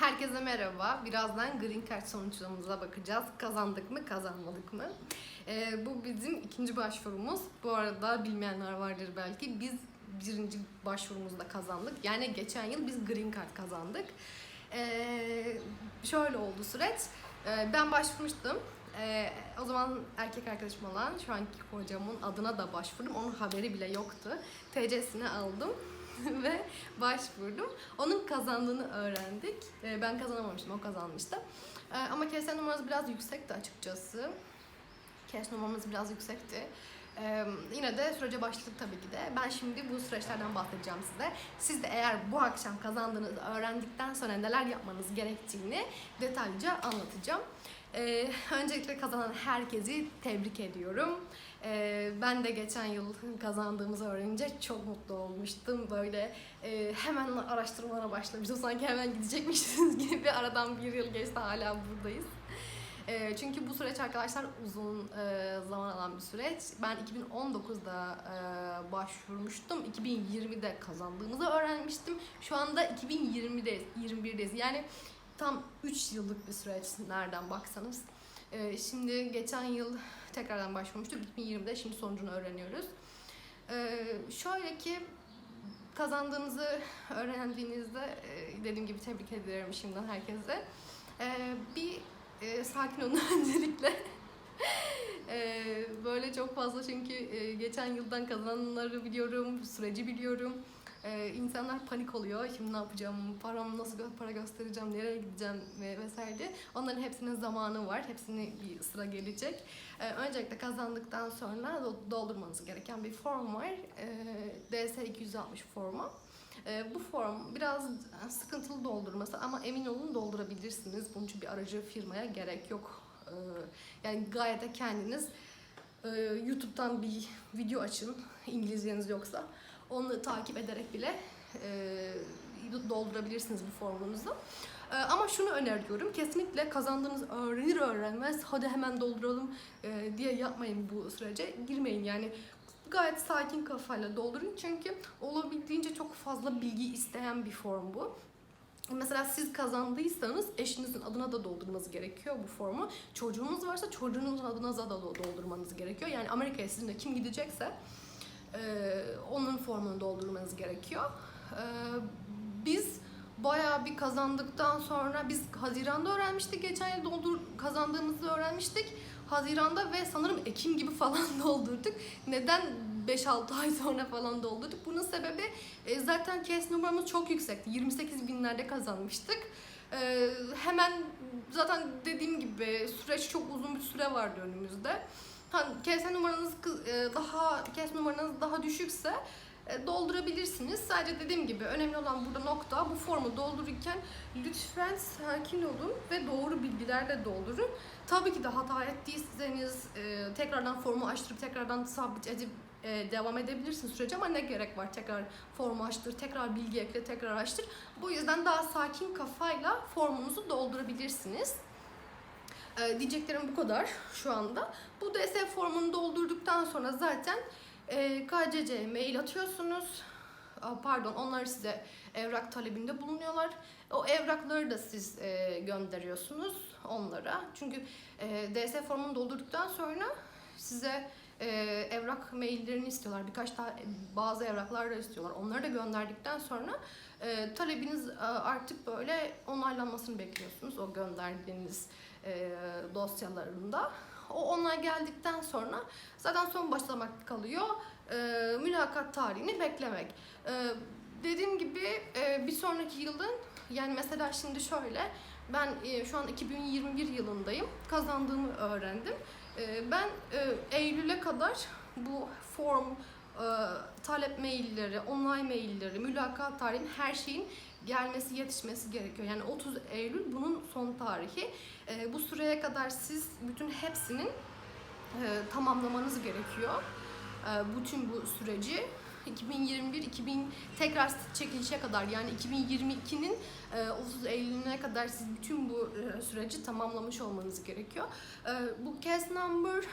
Herkese merhaba. Birazdan Green Card sonuçlarımıza bakacağız. Kazandık mı, kazanmadık mı? Ee, bu bizim ikinci başvurumuz. Bu arada bilmeyenler vardır belki. Biz birinci başvurumuzda kazandık. Yani geçen yıl biz Green Card kazandık. Ee, şöyle oldu süreç. Ee, ben başvurmuştum. Ee, o zaman erkek arkadaşım olan şu anki hocamın adına da başvurdum. Onun haberi bile yoktu. TC'sini aldım ve başvurdum. Onun kazandığını öğrendik. Ee, ben kazanamamıştım, o kazanmıştı. Ee, ama KS numarası biraz yüksekti açıkçası. KS numaramız biraz yüksekti. Yine de sürece başladık tabii ki de. Ben şimdi bu süreçlerden bahsedeceğim size. Siz de eğer bu akşam kazandığınızı öğrendikten sonra neler yapmanız gerektiğini detaylıca anlatacağım. Ee, öncelikle kazanan herkesi tebrik ediyorum. Ee, ben de geçen yıl kazandığımızı öğrenince çok mutlu olmuştum. Böyle e, hemen araştırmalara başlamıştım. Sanki hemen gidecekmişsiniz gibi aradan bir yıl geçti hala buradayız. E, çünkü bu süreç arkadaşlar uzun e, zaman alan bir süreç. Ben 2019'da e, başvurmuştum. 2020'de kazandığımızı öğrenmiştim. Şu anda 2020'deyiz, 21'deyiz. Yani tam 3 yıllık bir süreç nereden baksanız. E, şimdi geçen yıl tekrardan başvurmuştuk. 2020'de şimdi sonucunu öğreniyoruz. E, şöyle ki kazandığınızı öğrendiğinizde e, dediğim gibi tebrik ederim şimdiden herkese. Bir e, sakin olun öncelikle. E, böyle çok fazla çünkü e, geçen yıldan kazananları biliyorum, süreci biliyorum. E, insanlar panik oluyor. Şimdi ne yapacağım, paramı nasıl para göstereceğim, nereye gideceğim ve vesaire. Onların hepsinin zamanı var. Hepsini bir sıra gelecek. E, öncelikle kazandıktan sonra do- doldurmanız gereken bir form var. E, DS 260 formu. E, bu form biraz sıkıntılı doldurması ama emin olun doldurabilirsiniz. Bunun için bir aracı firmaya gerek yok. E, yani gayet de kendiniz e, YouTube'dan bir video açın İngilizceniz yoksa. Onu takip ederek bile e, doldurabilirsiniz bu formunuzu. E, ama şunu öneriyorum. Kesinlikle kazandığınız öğrenir öğrenmez hadi hemen dolduralım e, diye yapmayın bu sürece. Girmeyin yani gayet sakin kafayla doldurun çünkü olabildiğince çok fazla bilgi isteyen bir form bu. Mesela siz kazandıysanız eşinizin adına da doldurmanız gerekiyor bu formu. Çocuğunuz varsa çocuğunuzun adına da doldurmanız gerekiyor. Yani Amerika'ya sizinle kim gidecekse e, onun formunu doldurmanız gerekiyor. E, biz bayağı bir kazandıktan sonra biz Haziran'da öğrenmiştik. Geçen yıl doldur kazandığımızı öğrenmiştik. Haziran'da ve sanırım Ekim gibi falan doldurduk. Neden 5-6 ay sonra falan doldurduk? Bunun sebebi e, zaten case numaramız çok yüksekti. 28 binlerde kazanmıştık. E, hemen zaten dediğim gibi süreç çok uzun bir süre vardı önümüzde. Ha, case numaranız e, daha case numaranız daha düşükse doldurabilirsiniz. Sadece dediğim gibi önemli olan burada nokta bu formu doldururken lütfen sakin olun ve doğru bilgilerle doldurun. Tabii ki de hata ettiyseniz e, tekrardan formu açtırıp tekrardan sabit edip e, devam edebilirsiniz sürece ama ne gerek var tekrar formu açtır, tekrar bilgi ekle, tekrar açtır. Bu yüzden daha sakin kafayla formunuzu doldurabilirsiniz. E, diyeceklerim bu kadar şu anda. Bu DS formunu doldurduktan sonra zaten e, KCC'ye mail atıyorsunuz. Pardon, onlar size evrak talebinde bulunuyorlar. O evrakları da siz e, gönderiyorsunuz onlara. Çünkü e, DS formunu doldurduktan sonra size e, evrak maillerini istiyorlar. Birkaç daha bazı evraklar da istiyorlar. Onları da gönderdikten sonra talebiniz artık böyle onaylanmasını bekliyorsunuz o gönderdiğiniz dosyalarında. O onlar geldikten sonra zaten son başlamak kalıyor. E, mülakat tarihini beklemek. E, dediğim gibi e, bir sonraki yılın yani mesela şimdi şöyle ben e, şu an 2021 yılındayım. Kazandığımı öğrendim. E, ben e, Eylül'e kadar bu form, talep mailleri, online mailleri, mülakat tarihi her şeyin gelmesi, yetişmesi gerekiyor. Yani 30 Eylül bunun son tarihi. E, bu süreye kadar siz bütün hepsinin e, tamamlamanız gerekiyor. E, bütün bu süreci. 2021 2000 tekrar çekilişe kadar yani 2022'nin e, 30 Eylül'üne kadar siz bütün bu e, süreci tamamlamış olmanız gerekiyor. E, Bu case number e,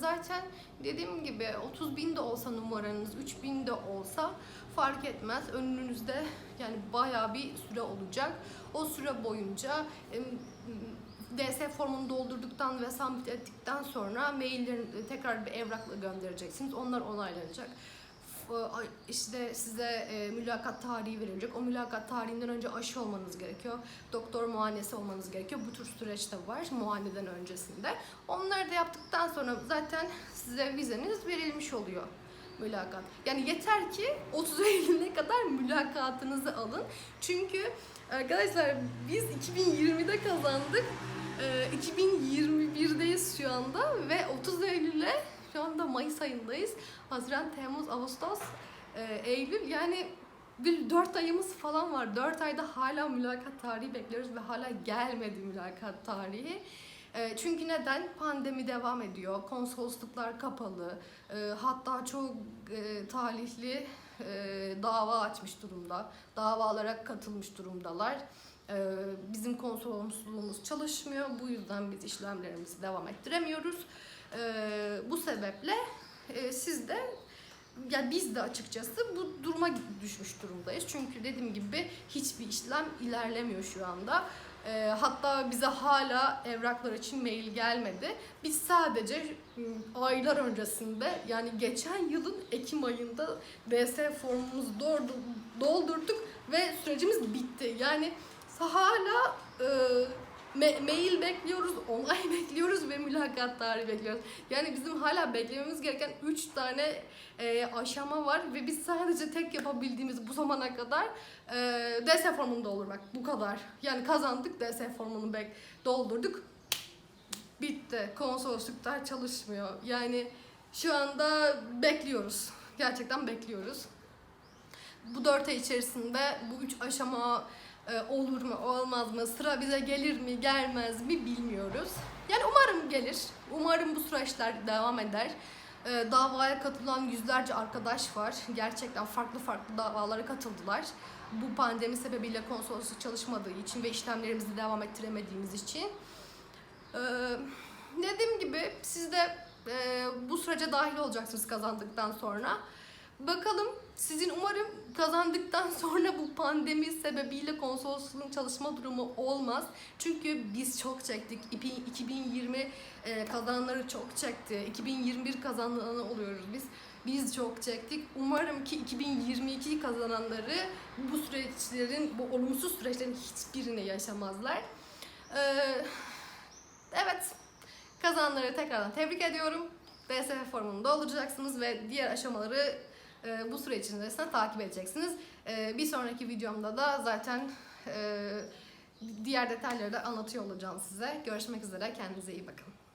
zaten dediğim gibi 30 bin de olsa numaranız, 3 bin de olsa fark etmez. Önünüzde yani bayağı bir süre olacak. O süre boyunca DS formunu doldurduktan ve submit ettikten sonra maillerin tekrar bir evrakla göndereceksiniz. Onlar onaylanacak. Ay- işte size e, mülakat tarihi verilecek. O mülakat tarihinden önce aşı olmanız gerekiyor. Doktor muayenesi olmanız gerekiyor. Bu tür süreçte var muayeneden öncesinde. Onları da yaptıktan sonra zaten size vizeniz verilmiş oluyor mülakat. Yani yeter ki 30 Eylül'e kadar mülakatınızı alın. Çünkü arkadaşlar biz 2020'de kazandık. Ee, 2021'deyiz şu anda ve 30 Eylül'e şu anda Mayıs ayındayız. Haziran, Temmuz, Ağustos, e, Eylül yani bir 4 ayımız falan var. 4 ayda hala mülakat tarihi bekliyoruz ve hala gelmedi mülakat tarihi. E, Çünkü neden? Pandemi devam ediyor. Konsolosluklar kapalı. E, Hatta çok e, talihli dava açmış durumda. Davalara katılmış durumdalar. Bizim konsolosluğumuz çalışmıyor. Bu yüzden biz işlemlerimizi devam ettiremiyoruz. E, Bu sebeple e, siz de yani biz de açıkçası bu duruma düşmüş durumdayız. Çünkü dediğim gibi hiçbir işlem ilerlemiyor şu anda. Ee, hatta bize hala evraklar için mail gelmedi. Biz sadece ım, aylar öncesinde yani geçen yılın Ekim ayında DS formumuzu doldu- doldurduk ve sürecimiz bitti. Yani hala e, ma- mail bekliyoruz, onay bekliyoruz ve mülakat tarihi bekliyoruz. Yani bizim hala beklememiz gereken 3 tane e, aşama var ve biz sadece tek yapabildiğimiz bu zamana kadar e, DS formunu doldurmak. Bu kadar. Yani kazandık DS formunu bek doldurduk. Bitti. Konsolosluklar çalışmıyor. Yani şu anda bekliyoruz. Gerçekten bekliyoruz. Bu dört ay içerisinde bu üç aşama olur mu olmaz mı sıra bize gelir mi gelmez mi bilmiyoruz. Yani umarım gelir. Umarım bu süreçler devam eder. E, davaya katılan yüzlerce arkadaş var. Gerçekten farklı farklı davalara katıldılar. Bu pandemi sebebiyle konsolosluk çalışmadığı için ve işlemlerimizi devam ettiremediğimiz için. E, dediğim gibi siz de e, bu sürece dahil olacaksınız kazandıktan sonra. Bakalım sizin umarım kazandıktan sonra bu pandemi sebebiyle konsolosluğun çalışma durumu olmaz. Çünkü biz çok çektik. İpi- 2020 e, kazananları çok çekti. 2021 kazananı oluyoruz biz. Biz çok çektik. Umarım ki 2022 kazananları bu süreçlerin, bu olumsuz süreçlerin hiçbirini yaşamazlar. Ee, evet, kazananları tekrardan tebrik ediyorum. DSF formunu dolduracaksınız ve diğer aşamaları e, bu süre içerisinde takip edeceksiniz. E, bir sonraki videomda da zaten e, diğer detayları da anlatıyor olacağım size. Görüşmek üzere, kendinize iyi bakın.